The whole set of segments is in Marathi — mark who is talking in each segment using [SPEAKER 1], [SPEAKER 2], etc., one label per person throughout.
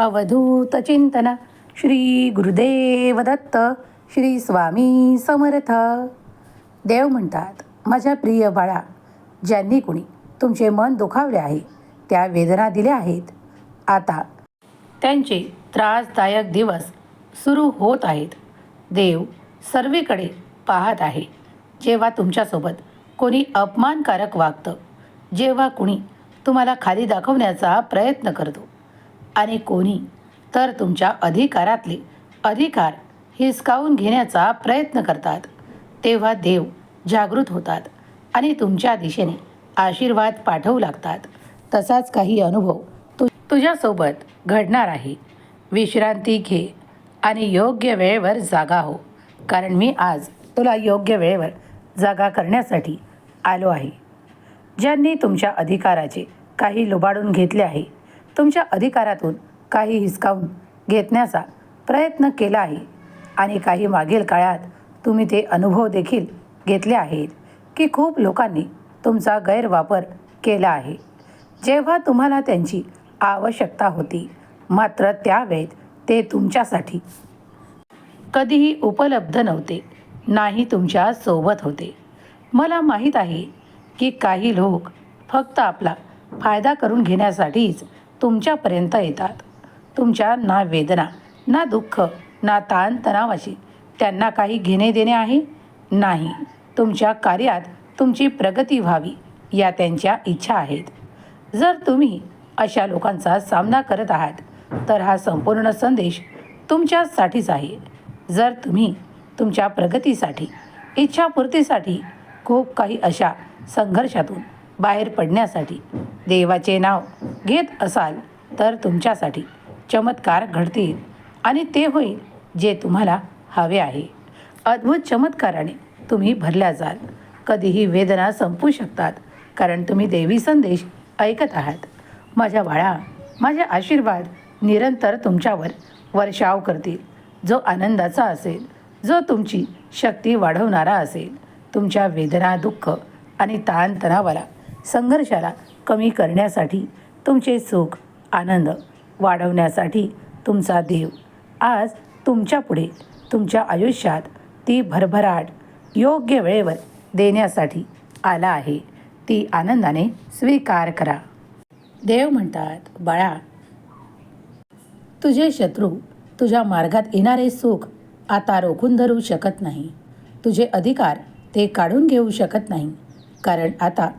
[SPEAKER 1] अवधूत चिंतन. श्री गुरुदेव दत्त श्री स्वामी समर्थ. देव म्हणतात माझ्या प्रिय बाळा ज्यांनी कुणी तुमचे मन दुखावले आहे त्या वेदना दिल्या आहेत. आता त्यांचे त्रासदायक दिवस सुरू होत आहेत. देव सर्वीकडे पाहत आहे. जेव्हा तुमच्यासोबत कोणी अपमानकारक वागतं जेव्हा कुणी तुम्हाला खाली दाखवण्याचा प्रयत्न करतो आणि कोणी? तर तुमच्या अधिकारातले अधिकार हिसकावून घेण्याचा प्रयत्न करतात. तेव्हा देव जागृत होतात आणि तुमच्या दिशेने आशीर्वाद पाठवू लागतात. तसाच काही अनुभव तु तुझ्यासोबत घडणार आहे. विश्रांती घे आणि योग्य वेळेवर जागा हो. कारण मी आज तुला योग्य वेळेवर जागा करण्यासाठी आलो आहे. ज्यांनी तुमच्या अधिकाराचे काही लुबाडून घेतले आहे तुमच्या अधिकारातून काही हिसकावून घेतण्याचा प्रयत्न केला आहे. आणि काही मागील काळात तुम्ही ते अनुभव देखील घेतले आहेत की खूप लोकांनी तुमचा गैरवापर केला आहे. जेव्हा तुम्हाला त्यांची आवश्यकता होती मात्र त्यावेळेत ते तुमच्यासाठी कधीही उपलब्ध नव्हते नाही तुमच्यासोबत होते. मला माहीत आहे की काही लोक फक्त आपला फायदा करून घेण्यासाठीच तुमच्यापर्यंत येतात. तुमच्या ना वेदना ना दुःख ना ताणतणावाशी त्यांना काही घेणे देणे आहे? नाही. तुमच्या कार्यात तुमची प्रगती व्हावी या त्यांच्या इच्छा आहेत. जर तुम्ही अशा लोकांचा सामना करत आहात तर हा संपूर्ण संदेश तुमच्यासाठीच आहे. जर तुम्ही तुमच्या प्रगतीसाठी इच्छापूर्तीसाठी खूप काही अशा संघर्षातून बाहेर पडण्यासाठी देवाचे नाव घेत असाल तर तुमच्यासाठी चमत्कार घडतील आणि ते होईल जे तुम्हाला हवे आहे. अद्भुत चमत्काराने तुम्ही भरल्या जाल. कधीही वेदना संपू शकतात कारण तुम्ही देवी संदेश ऐकत आहात. माझ्या बाळा माझे आशीर्वाद निरंतर तुमच्यावर वर्षाव करतील. जो आनंदाचा असेल जो तुमची शक्ती वाढवणारा असेल तुमच्या वेदना दुःख आणि ताणतणावाला संघर्षाला कमी करण्यासाठी तुमचे सुख आनंद वाढवण्यासाठी तुमचा देव. आज तुमच्यापुढे तुमच्या आयुष्यात ती भरभराट योग्य वेळेवर देण्यासाठी आला आहे. ती आनंदाने स्वीकार करा. देव म्हणतात बाळा तुझे शत्रू तुझ्या मार्गात येणारे सुख आता रोखून धरू शकत नाही. तुझे अधिकार ते काढून घेऊ शकत नाही. कारण आता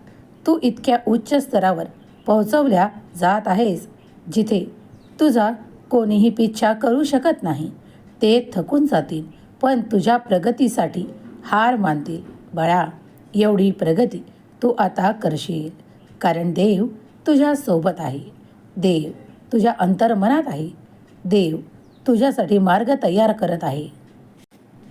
[SPEAKER 1] तू इतक्या उच्च स्तरावर पोहोचवल्या जात आहेस जिथे तुझा कोणीही पिच्छा करू शकत नाही. ते थकून जातील पण तुझ्या प्रगतीसाठी हार मानतील. बळा एवढी प्रगती तू आता करशील कारण देव तुझ्या सोबत आहे. देव तुझ्या अंतर्मनात आहे. देव तुझ्यासाठी मार्ग तयार करत आहे.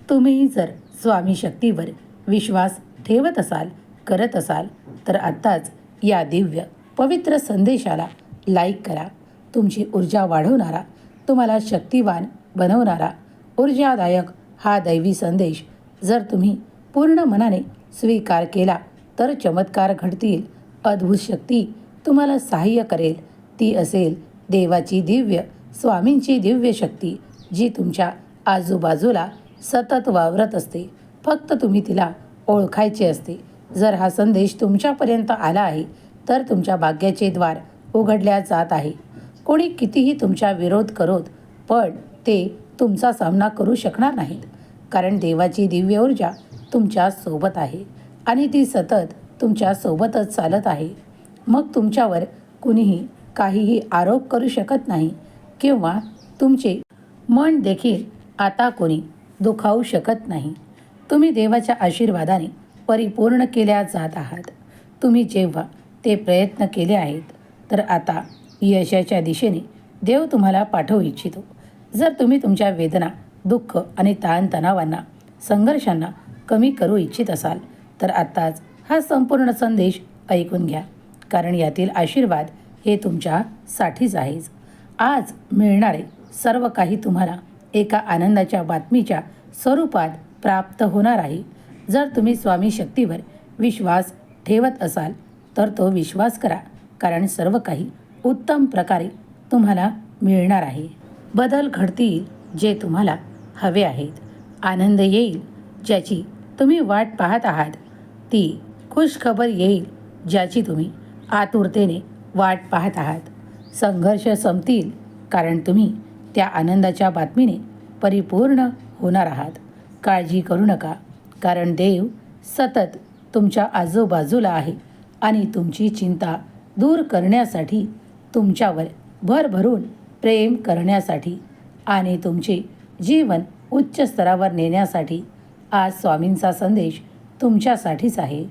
[SPEAKER 1] तुम्ही जर स्वामी शक्तीवर विश्वास ठेवत असाल करत असाल तर आत्ताच या दिव्य पवित्र संदेशाला लाईक करा. तुमची ऊर्जा वाढवणारा तुम्हाला शक्तिवान बनवणारा ऊर्जादायक हा दैवी संदेश जर तुम्ही पूर्ण मनाने स्वीकार केला तर चमत्कार घडतील. अद्भुत शक्ती तुम्हाला सहाय्य करेल. ती असेल देवाची दिव्य स्वामींची दिव्य शक्ती जी तुमच्या आजूबाजूला सतत वावरत असते. फक्त तुम्ही तिला ओळखायचे असते. जर हा संदेश तुमच्यापर्यंत आला आहे तर तुमच्या भाग्याचे द्वार उघडल्या जात आहे. कोणी कितीही तुमच्या विरोध करोत पण ते तुमचा सामना करू शकणार नाहीत कारण देवाची दिव्य ऊर्जा तुमच्यासोबत आहे आणि ती सतत तुमच्या सोबतच चालत आहे. मग तुमच्यावर कुणीही काहीही आरोप करू शकत नाही किंवा तुमचे मन देखील आता कोणी दुखावू शकत नाही. तुम्ही देवाच्या आशीर्वादाने परिपूर्ण केल्या जात आहात. तुम्ही जेव्हा ते प्रयत्न केले आहेत तर आता यशाच्या दिशेने देव तुम्हाला पाठवू इच्छितो. जर तुम्ही तुमच्या वेदना दुःख आणि ताणतणावांना संघर्षांना कमी करू इच्छित असाल तर आत्ताच हा संपूर्ण संदेश ऐकून घ्या कारण यातील आशीर्वाद हे तुमच्यासाठीच आहेच. आज मिळणारे सर्व काही तुम्हाला एका आनंदाच्या बातमीच्या स्वरूपात प्राप्त होणार आहे. जर तुम्ही स्वामी शक्तीवर विश्वास ठेवत असाल तर तो विश्वास करा कारण सर्व काही उत्तम प्रकारे तुम्हाला मिळणार आहे. बदल घडतील जे तुम्हाला हवे आहेत. आनंद येईल ज्याची तुम्ही वाट पाहत आहात. ती खुशखबर येईल ज्याची तुम्ही आतुरतेने वाट पाहत आहात. संघर्ष संपतील कारण तुम्ही त्या आनंदाच्या बातमीने परिपूर्ण होणार आहात. काळजी करू नका. कारण देव सतत तुमच्या आजूबाजूला आहे आणि तुमची चिंता दूर करण्यासाठी तुमच्यावर भरभरून प्रेम करण्यासाठी आणि तुमचे जीवन उच्च स्तरावर नेण्यासाठी आज स्वामींचा संदेश तुमच्यासाठीच आहे.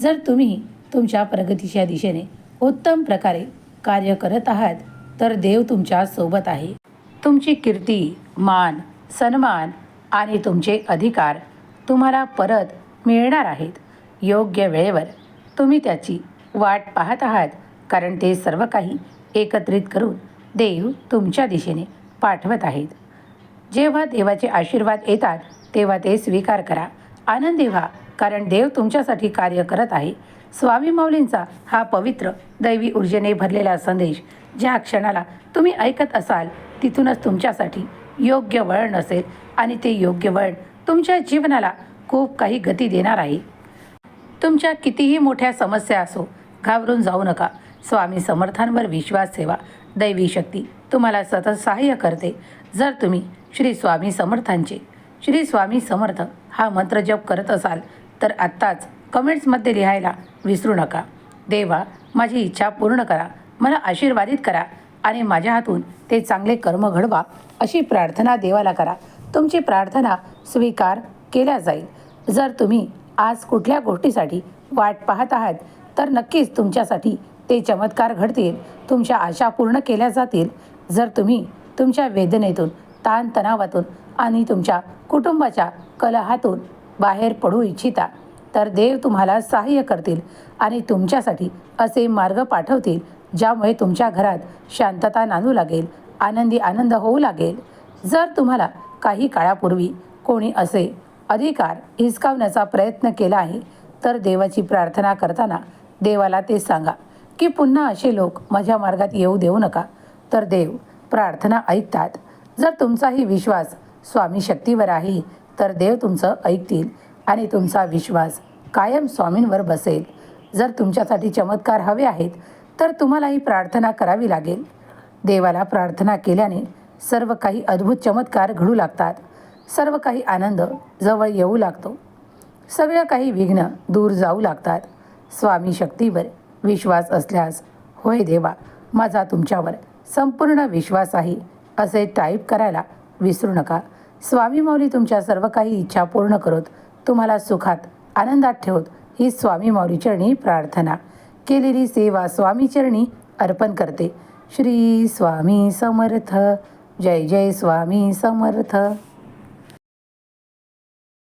[SPEAKER 1] जर तुम्ही तुमच्या प्रगतीच्या दिशेने उत्तम प्रकारे कार्य करत आहात तर देव तुमच्यासोबत आहे. तुमची कीर्ती मान सन्मान आणि तुमचे अधिकार तुम्हाला परत मिळणार आहेत. योग्य वेळेवर तुम्ही त्याची वाट पाहत आहात कारण ते सर्व काही एकत्रित करून देव तुमच्या दिशेने पाठवत आहेत. जेव्हा देवाचे आशीर्वाद येतात तेव्हा ते स्वीकार करा. आनंदी व्हा कारण देव तुमच्यासाठी कार्य करत आहे. स्वामी माऊलींचा हा पवित्र दैवी ऊर्जेने भरलेला संदेश ज्या क्षणाला तुम्ही ऐकत असाल तिथूनच तुमच्यासाठी योग्य वळण असेल आणि ते योग्य वळण तुमच्या जीवनाला खूप काही गती देणार आहे. तुमच्या कितीही मोठ्या समस्या असो घाबरून जाऊ नका. स्वामी समर्थांवर विश्वास ठेवा. दैवी शक्ती तुम्हाला सतत सहाय्य करते. जर तुम्ही श्री स्वामी समर्थांचे श्री स्वामी समर्थ हा मंत्र जप करत असाल तर आत्ताच कमेंट्समध्ये लिहायला विसरू नका. देवा माझी इच्छा पूर्ण करा. मला आशीर्वादित करा आणि माझ्या हातून ते चांगले कर्म घडवा. अशी प्रार्थना देवाला करा. तुमची प्रार्थना स्वीकार केल्या जाईल. जर तुम्ही आज कुठल्या गोष्टीसाठी वाट पाहत आहात तर नक्कीच तुमच्यासाठी ते चमत्कार घडतील. तुमच्या आशा पूर्ण केल्या जातील. जर तुम्ही तुमच्या वेदनेतून ताणतणावातून आणि तुमच्या कुटुंबाच्या कलहातून बाहेर पडू इच्छिता तर देव तुम्हाला सहाय्य करतील आणि तुमच्यासाठी असे मार्ग पाठवतील ज्यामुळे तुमच्या घरात शांतता नांदू लागेल आनंदी आनंद होऊ लागेल. जर तुम्हाला काही काळापूर्वी कोणी असे अधिकार हिसकावण्याचा प्रयत्न केला आहे तर देवाची प्रार्थना करताना देवाला ते सांगा की पुन्हा असे लोक माझ्या मार्गात येऊ देऊ नका. तर देव प्रार्थना ऐकतात. जर तुमचाही विश्वास स्वामी शक्तीवर आहे तर देव तुमचं ऐकतील आणि तुमचा विश्वास कायम स्वामींवर बसेल. जर तुमच्यासाठी चमत्कार हवे आहेत तर तुम्हाला ही प्रार्थना करावी लागेल. देवाला प्रार्थना केल्याने सर्व काही अद्भुत चमत्कार घडू लागतात. सर्व काही आनंद जवळ येऊ लागतो. सगळं काही विघ्न दूर जाऊ लागतात. स्वामी शक्तीवर विश्वास असल्यास होय देवा माझा तुमच्यावर संपूर्ण विश्वास आहे असे टाईप करायला विसरू नका. स्वामी माऊली तुमच्या सर्व काही इच्छा पूर्ण करत तुम्हाला सुखात आनंदात ठेवत ही स्वामी माऊली चरणी प्रार्थना. केलेली सेवा स्वामी चरणी अर्पण करते. श्री स्वामी समर्थ. जय जय स्वामी समर्थ.